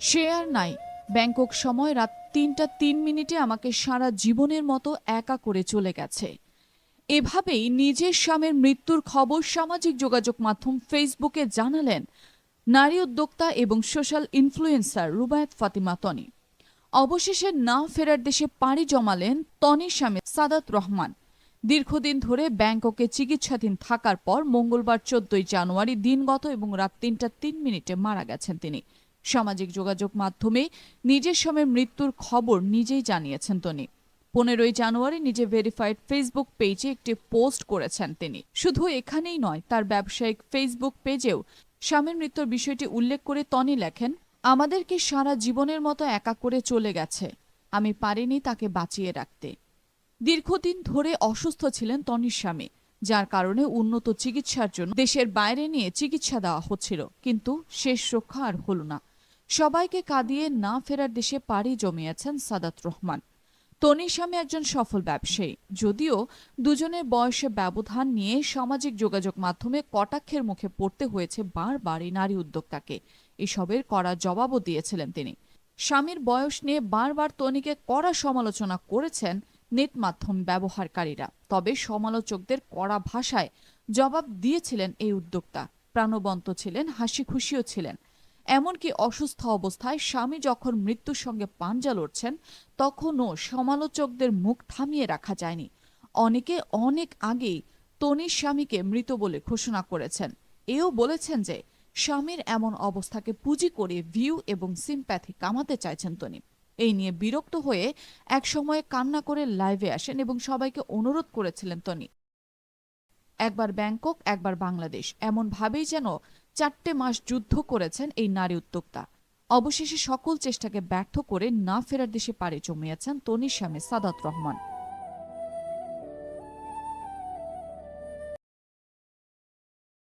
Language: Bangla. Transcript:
সে আর নাই। ব্যাংকক সময় রাত তিনটা তিন মিনিটে আমাকে সারা জীবনের মতো একা করে চলে গেছে। এভাবেই নিজের স্বামীর মৃত্যুর খবর সামাজিক যোগাযোগ মাধ্যম ফেসবুকে জানালেন নারী উদ্যোক্তা এবং সোশ্যাল ইনফ্লুয়েন্সার রুবায়েত ফাতিমা তনি। অবশেষে না ফেরার দেশে পাড়ি জমালেন তনির স্বামী সাদাত রহমান। দীর্ঘদিন ধরে ব্যাংককে চিকিৎসাধীন থাকার পর মঙ্গলবার চোদ্দই জানুয়ারি দিনগত এবং রাত তিনটা তিন মিনিটে মারা গেছেন তিনি। সামাজিক যোগাযোগ মাধ্যমে নিজের স্বামীর মৃত্যুর খবর নিজেই জানিয়েছেন তনি। পনেরোই জানুয়ারি নিজে ভেরিফাইড ফেসবুক পেজে একটি পোস্ট করেছেন তিনি। শুধু এখানেই নয়, তার ব্যবসায়িক ফেসবুক পেজেও স্বামীর মৃত্যুর বিষয়টি উল্লেখ করে তনি লেখেন, আমাদেরকে সারা জীবনের মতো একা করে চলে গেছে। আমি পারিনি তাকে বাঁচিয়ে রাখতে। দীর্ঘদিন ধরে অসুস্থ ছিলেন তনির স্বামী, যার কারণে উন্নত চিকিৎসার জন্য দেশের বাইরে নিয়ে চিকিৎসা দেওয়া হচ্ছিল, কিন্তু শেষ রক্ষা আর হল না। সবাইকে কাঁদিয়ে না ফেরার দেশে পাড়ি জমিয়েছেন সাদাত রহমান। তনির স্বামী একজন সফল ব্যবসায়ী। যদিও দুজনের বয়সে ব্যবধান নিয়ে সামাজিক যোগাযোগ মাধ্যমে কটাক্ষের মুখে পড়তে হয়েছে বারবার এই নারী উদ্যোক্তাকে। এসবের কড়া জবাবও দিয়েছিলেন তিনি। স্বামীর বয়স নিয়ে বারবার তনিকে কড়া সমালোচনা করেছেন নেট মাধ্যম ব্যবহারকারীরা। তবে সমালোচকদের কড়া ভাষায় জবাব দিয়েছিলেন এই উদ্যোক্তা। প্রাণবন্ত ছিলেন হাসি খুশিও ছিলেন। এমনকি অসুস্থ অবস্থায় স্বামী যখন মৃত্যুর সঙ্গে পাঞ্জা লড়ছেন, তখনও সমালোচকদের মুখ থামিয়ে রাখা যায়নি। অনেকে অনেক আগেই তনির স্বামীকে মৃত বলে ঘোষণা করেছেন। এও বলেছেন যে, স্বামীর এমন অবস্থাকে পুঁজি করে ভিউ এবং সিম্প্যাথি কামাতে চাইছেন তনি। এই নিয়ে বিরক্ত হয়ে এক সময় কান্না করে লাইভে আসেন এবং সবাইকে অনুরোধ করেছিলেন তনি। একবার ব্যাংকক, একবার বাংলাদেশ। এমন ভাবেই যেন চারটে মাস যুদ্ধ করেছেন এই নারী উদ্যোক্তা। অবশেষে সকল চেষ্টাকে ব্যর্থ করে না ফেরার দেশে পাড়ে জমিয়েছেন তনির স্বামী সাদাত রহমান।